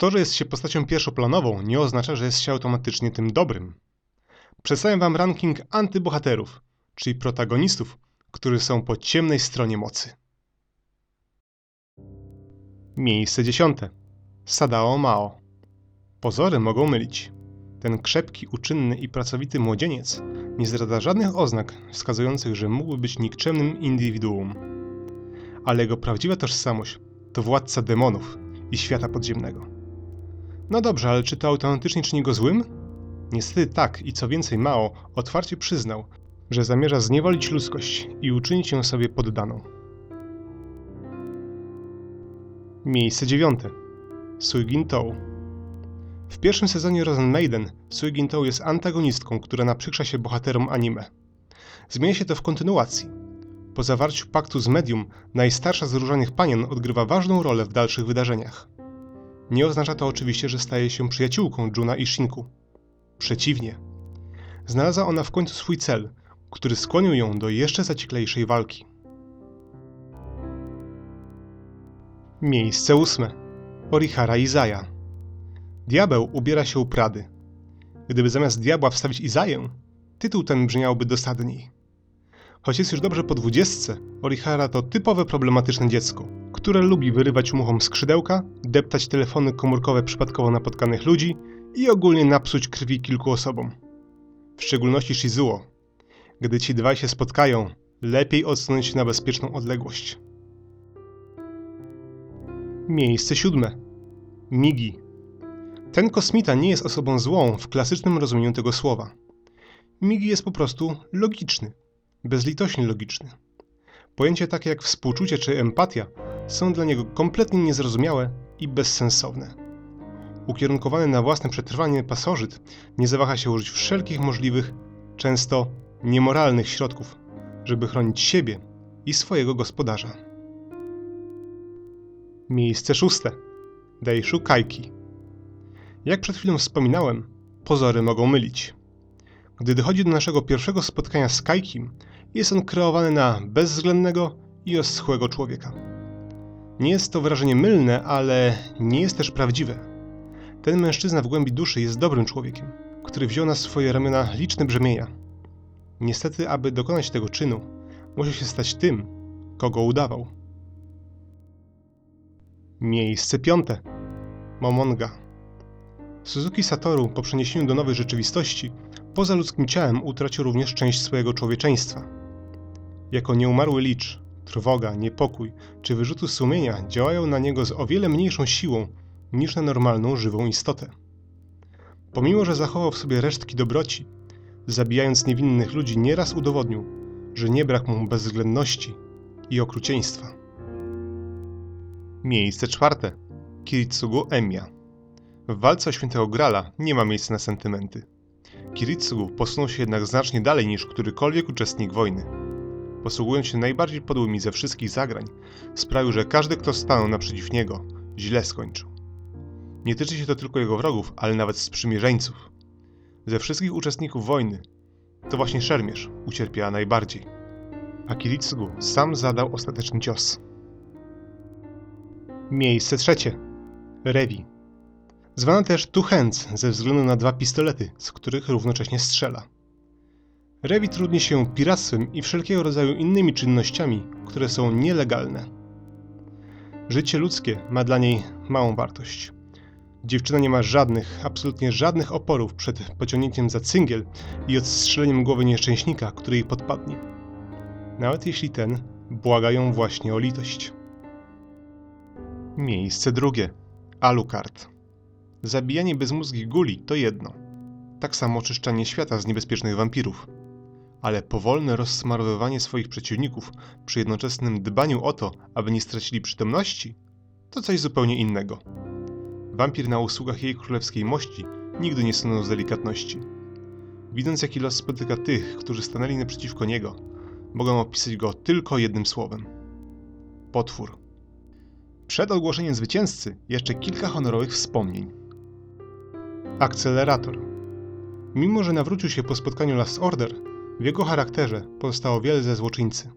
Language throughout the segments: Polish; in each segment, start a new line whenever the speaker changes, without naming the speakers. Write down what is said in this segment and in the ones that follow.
To, że jest się postacią pierwszoplanową, nie oznacza, że jest się automatycznie tym dobrym. Przedstawiam wam ranking antybohaterów, czyli protagonistów, którzy są po ciemnej stronie mocy. Miejsce dziesiąte. Sadao Mao. Pozory mogą mylić. Ten krzepki, uczynny i pracowity młodzieniec nie zdradza żadnych oznak wskazujących, że mógłby być nikczemnym indywiduum. Ale jego prawdziwa tożsamość to władca demonów i świata podziemnego. No dobrze, ale czy to autentycznie czyni go złym? Niestety tak i co więcej Mao otwarcie przyznał, że zamierza zniewolić ludzkość i uczynić ją sobie poddaną. Miejsce dziewiąte. Suigin Tou. W pierwszym sezonie Rosen Maiden Suigin Tou jest antagonistką, która naprzykrza się bohaterom anime. Zmienia się to w kontynuacji. Po zawarciu paktu z medium, najstarsza z różanych panien odgrywa ważną rolę w dalszych wydarzeniach. Nie oznacza to oczywiście, że staje się przyjaciółką Juna i Shinku. Przeciwnie. Znalazła ona w końcu swój cel, który skłonił ją do jeszcze zacieklejszej walki. Miejsce ósme. Orihara Izaja. Diabeł ubiera się u Prady. Gdyby zamiast diabła wstawić Izaję, tytuł ten brzmiałby dosadniej. Choć jest już dobrze po dwudziestce, Orihara to typowe problematyczne dziecko, które lubi wyrywać muchom skrzydełka, deptać telefony komórkowe przypadkowo napotkanych ludzi i ogólnie napsuć krwi kilku osobom. W szczególności Shizuo. Gdy ci dwaj się spotkają, lepiej odsunąć się na bezpieczną odległość. Miejsce siódme. Migi. Ten kosmita nie jest osobą złą w klasycznym rozumieniu tego słowa. Migi jest po prostu logiczny, bezlitośnie logiczny. Pojęcia takie jak współczucie czy empatia są dla niego kompletnie niezrozumiałe i bezsensowne. Ukierunkowany na własne przetrwanie pasożyt nie zawaha się użyć wszelkich możliwych, często niemoralnych środków, żeby chronić siebie i swojego gospodarza. Miejsce szóste. Deishu Kaiki. Jak przed chwilą wspominałem, pozory mogą mylić. Gdy dochodzi do naszego pierwszego spotkania z Kaikim, jest on kreowany na bezwzględnego i oschłego człowieka. Nie jest to wrażenie mylne, ale nie jest też prawdziwe. Ten mężczyzna w głębi duszy jest dobrym człowiekiem, który wziął na swoje ramiona liczne brzemienia. Niestety, aby dokonać tego czynu, musiał się stać tym, kogo udawał. Miejsce piąte. Momonga. Suzuki Satoru po przeniesieniu do nowej rzeczywistości poza ludzkim ciałem utracił również część swojego człowieczeństwa. Jako nieumarły licz, trwoga, niepokój czy wyrzuty sumienia działają na niego z o wiele mniejszą siłą niż na normalną, żywą istotę. Pomimo, że zachował w sobie resztki dobroci, zabijając niewinnych ludzi, nieraz udowodnił, że nie brak mu bezwzględności i okrucieństwa. Miejsce czwarte. Kiritsugu Emia. W walce o świętego Grala nie ma miejsca na sentymenty. Kiritsugu posunął się jednak znacznie dalej niż którykolwiek uczestnik wojny. Posługując się najbardziej podłymi ze wszystkich zagrań, sprawił, że każdy, kto stanął naprzeciw niego, źle skończył. Nie tyczy się to tylko jego wrogów, ale nawet sprzymierzeńców. Ze wszystkich uczestników wojny, to właśnie szermierz ucierpiała najbardziej. A Kiritsugu sam zadał ostateczny cios. Miejsce trzecie. Revi. Zwana też Two Hands ze względu na dwa pistolety, z których równocześnie strzela. Revi trudni się piractwem i wszelkiego rodzaju innymi czynnościami, które są nielegalne. Życie ludzkie ma dla niej małą wartość. Dziewczyna nie ma żadnych, absolutnie żadnych oporów przed pociągnięciem za cyngiel i odstrzeleniem głowy nieszczęśnika, który jej podpadnie. Nawet jeśli ten błaga ją właśnie o litość. Miejsce drugie. Alucard. Zabijanie bezmózgich guli to jedno. Tak samo oczyszczanie świata z niebezpiecznych wampirów. Ale powolne rozsmarowywanie swoich przeciwników przy jednoczesnym dbaniu o to, aby nie stracili przytomności, to coś zupełnie innego. Wampir na usługach jej królewskiej mości nigdy nie sunął z delikatności. Widząc jaki los spotyka tych, którzy stanęli naprzeciwko niego, mogę opisać go tylko jednym słowem. Potwór. Przed ogłoszeniem zwycięzcy jeszcze kilka honorowych wspomnień. Akcelerator. Mimo, że nawrócił się po spotkaniu Last Order, w jego charakterze pozostało wiele ze złoczyńcy.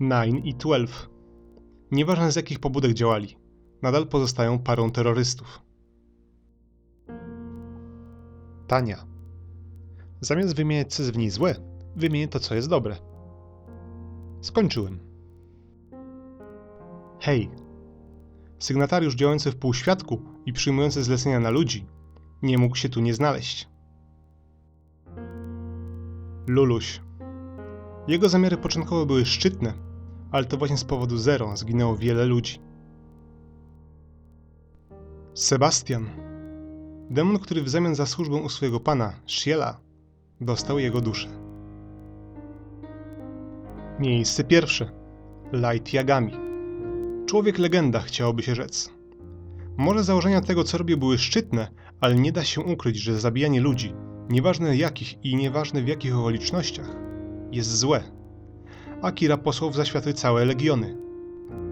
Nine i Twelve. Nieważne z jakich pobudek działali, nadal pozostają parą terrorystów. Tania. Zamiast wymieniać co jest w niej złe, wymienię to, co jest dobre. Skończyłem. Hej. Sygnatariusz działający w półświadku i przyjmujący zlecenia na ludzi nie mógł się tu nie znaleźć. Luluś. Jego zamiary początkowo były szczytne, ale to właśnie z powodu Zero zginęło wiele ludzi. Sebastian. Demon, który w zamian za służbę u swojego pana, Shiela, dostał jego duszę. Miejsce pierwsze. Light Yagami. Człowiek legenda, chciałoby się rzec. Może założenia tego, co robił, były szczytne, ale nie da się ukryć, że zabijanie ludzi, nieważne jakich i nieważne w jakich okolicznościach, jest złe. Akira posłał w zaświaty całe legiony.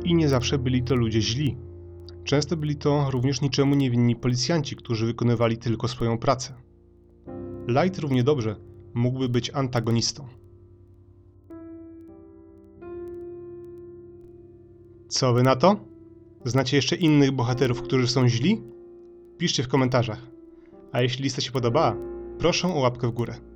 I nie zawsze byli to ludzie źli. Często byli to również niczemu niewinni policjanci, którzy wykonywali tylko swoją pracę. Light równie dobrze mógłby być antagonistą. Co wy na to? Znacie jeszcze innych bohaterów, którzy są źli? Piszcie w komentarzach. A jeśli lista się podobała, proszę o łapkę w górę.